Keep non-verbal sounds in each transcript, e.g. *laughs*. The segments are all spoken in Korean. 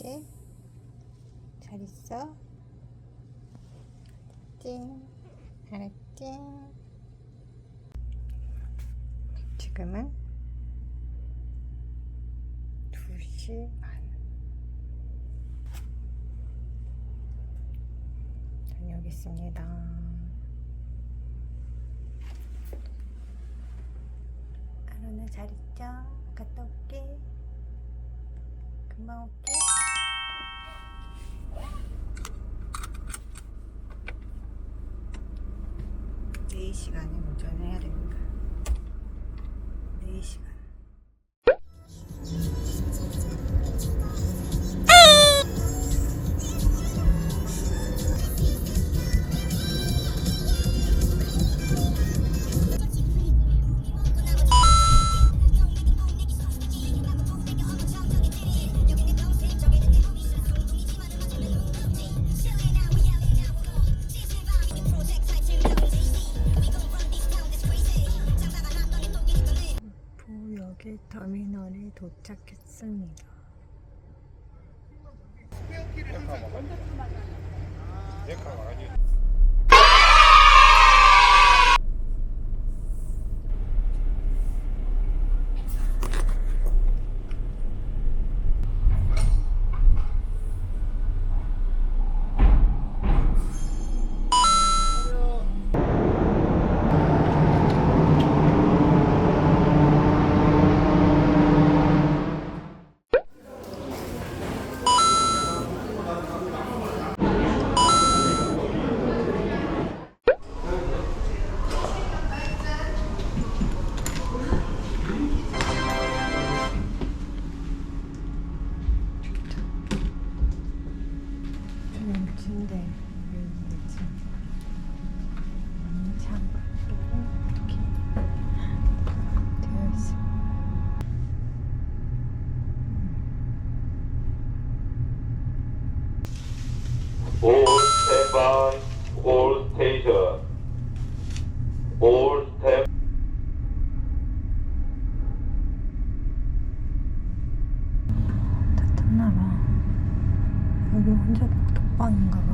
올게. 잘 있어? 찡. 알았지? 지금은 2시 반. 다녀오겠습니다. 하루는 잘 있죠? 갔다 올게. 금방 올게. 네 시간에 운전해야 됩니다. 독방인가 봐.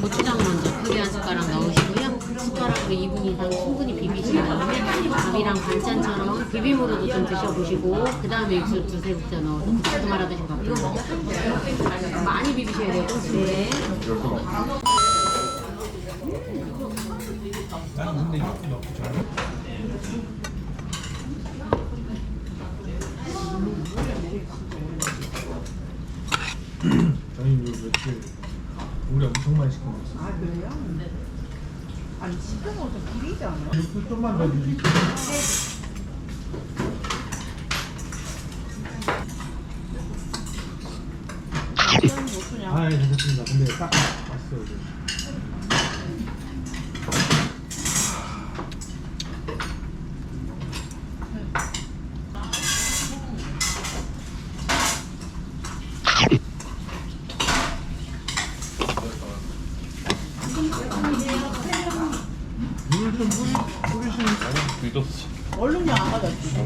고추장 먼저 크게 한 숟가락 넣으시고요. 숟가락으로 2분 이상 충분히 비비신 다음에 밥이랑 반찬처럼 비빔으로도 좀 드셔보시고 그 다음에 육수 두세 국자 넣어서 국수 말아 드시면 밥도 많이 비비셔야 돼요. 고추에. 저희 요 며칠 우리 엄청 많이 시켜 먹었어. 아 그래요? 아니 시간 어서 길이지 않아? 육수 좀만 더 드릴게요. 아, 예, 괜찮습니다. 근데 딱 왔어요. 이제. 물좀 뿌리, 뿌리시는 거 얼른 안 받았지.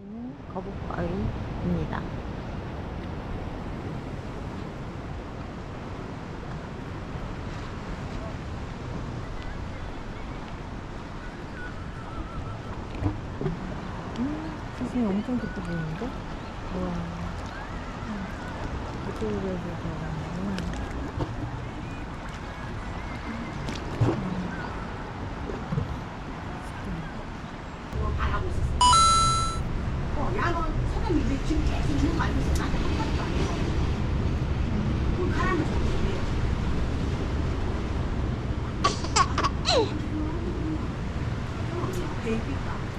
여기는 거북바위입니다. 음, 사진 엄청 좋게 보이는데? 와. 이쪽으로 해서 들어가는구나. 이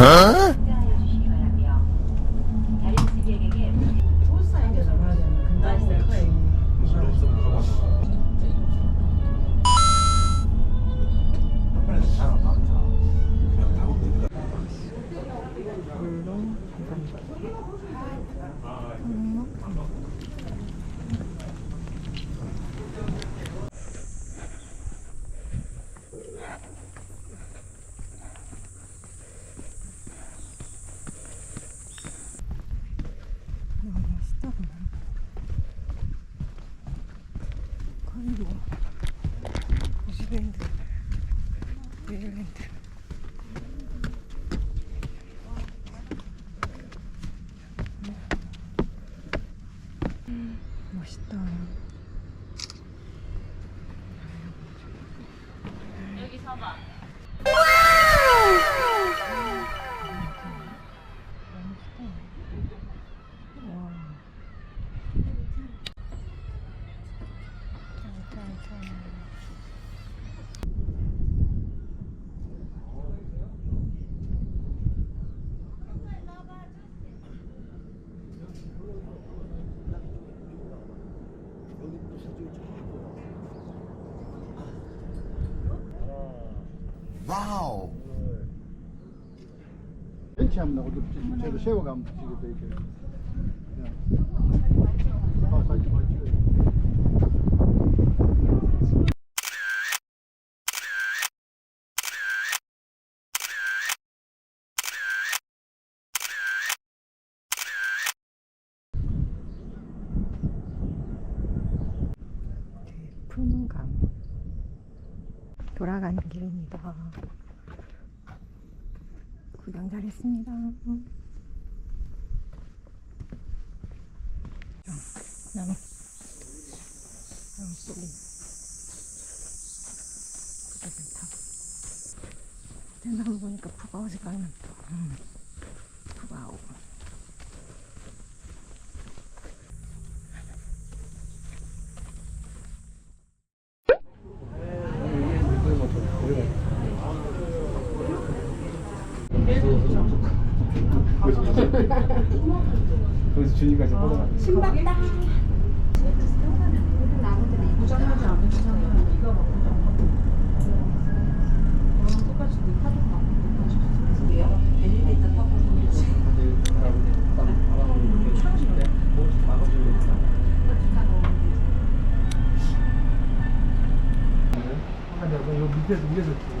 huh? 벤치하면 나고도 저도 세워가면 지금 이렇게 그냥 아 사진 많이 찍어요. 풍감 돌아가는 길입니다. 잘했습니다. 나무 나무 뿌리. 대나무 보니까 부가 생각난다. 음. 부가 오 주니까 이제 뻗어가. 고장나지 않은 이상은 이거 막 고장 똑같이 그 파도가 그래요? 엘리베이터 타고 아니, 요 밑에서 위에서 찍어.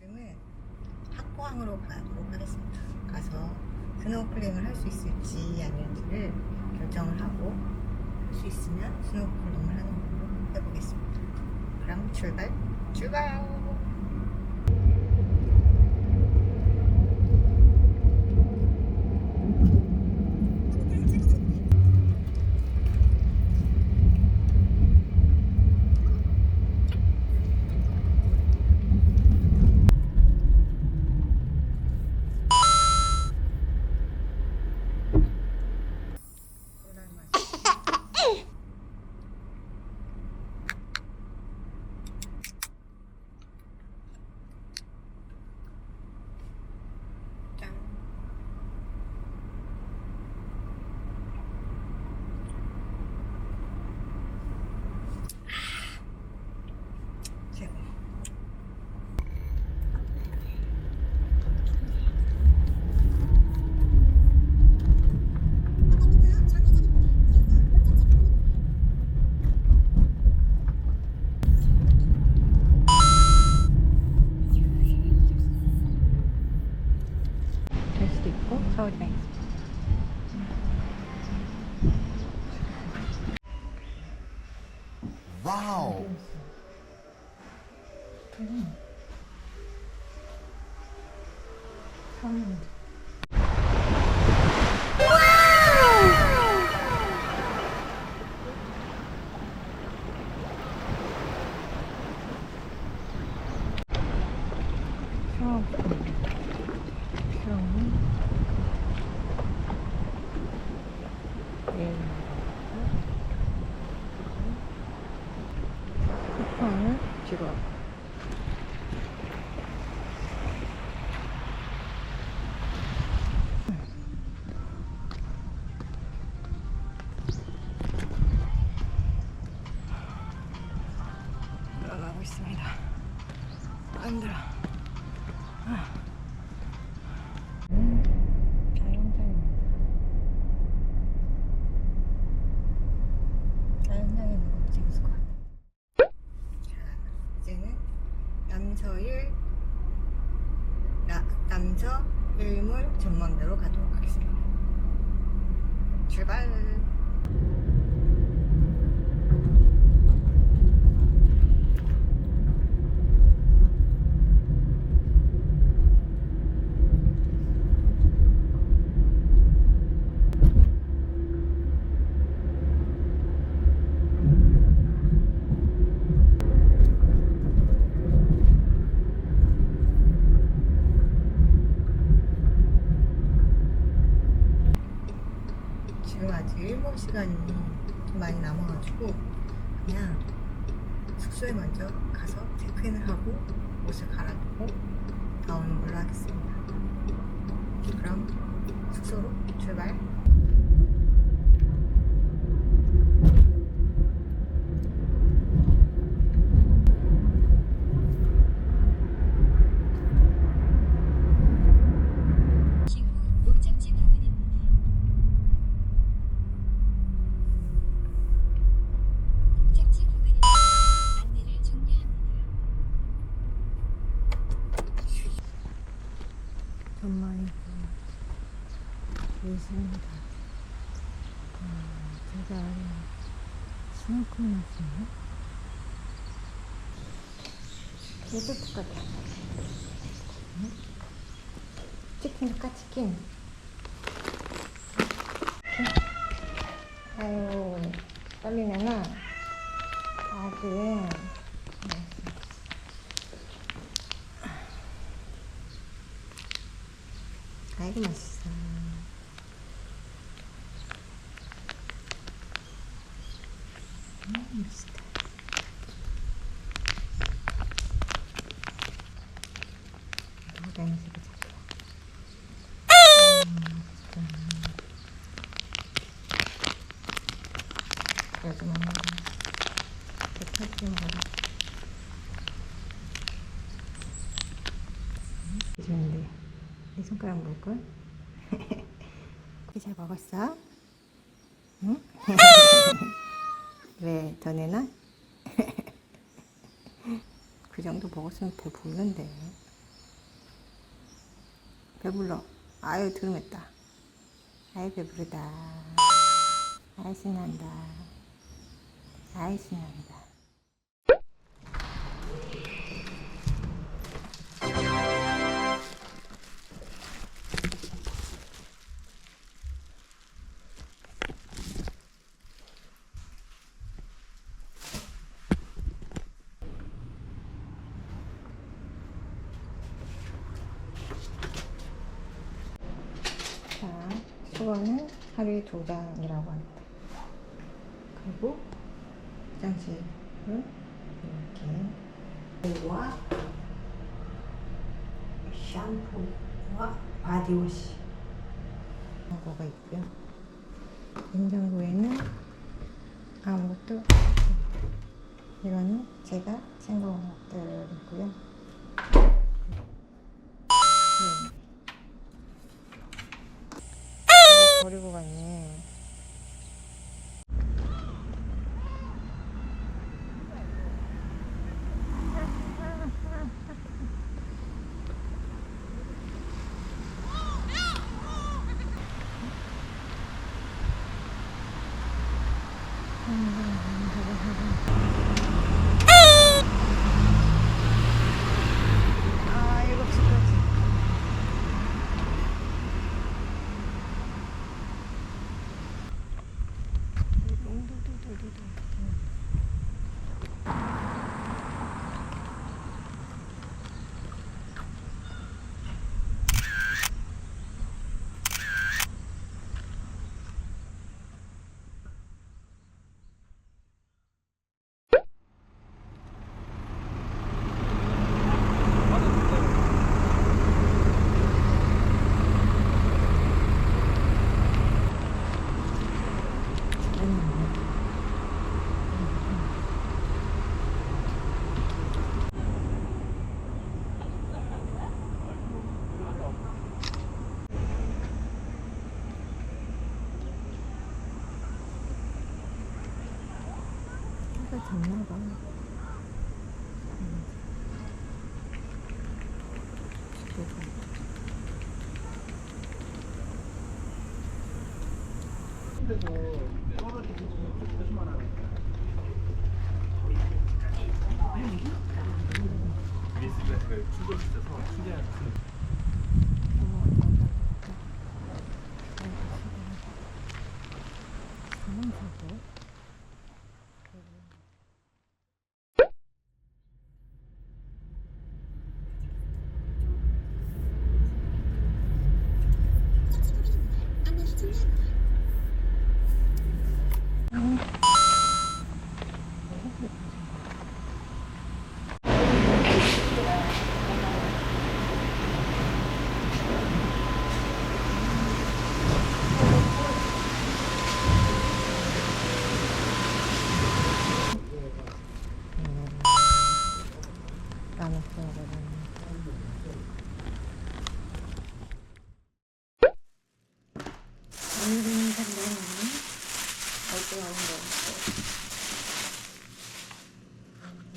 지금은 *laughs* 학포항으로 가도록 하겠습니다. 가서 스노우클링을 할 수 있을지 아닐지를 결정을 하고 할 수 있으면 스노우클링을 하는 걸로 해보겠습니다. 그럼 출발! 출발! 치킨도 똑같아. 치킨 똑같 치킨? 아유 떨리잖아 아주 아이고 맛있어. 음, 맛있다. 좋은데 내 손가락 먹을걸? 잘 먹었어? 응? *laughs* 왜? 전에는? *laughs* 그 정도 먹었으면 배부른데 불러. 아유 드름했다. 아이, 배부르다. 아이 신난다. 아이 신난다. 파리 도장이라고 합니다. 그리고 장식은 버리고 갔네.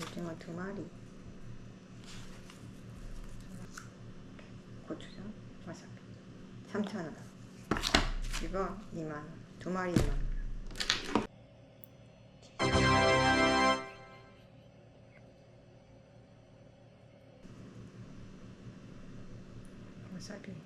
오징어 뭐 두 마리? 고추장? 와사비. 3,000원. 이거 2만원. 두 마리 2만원. 와사비.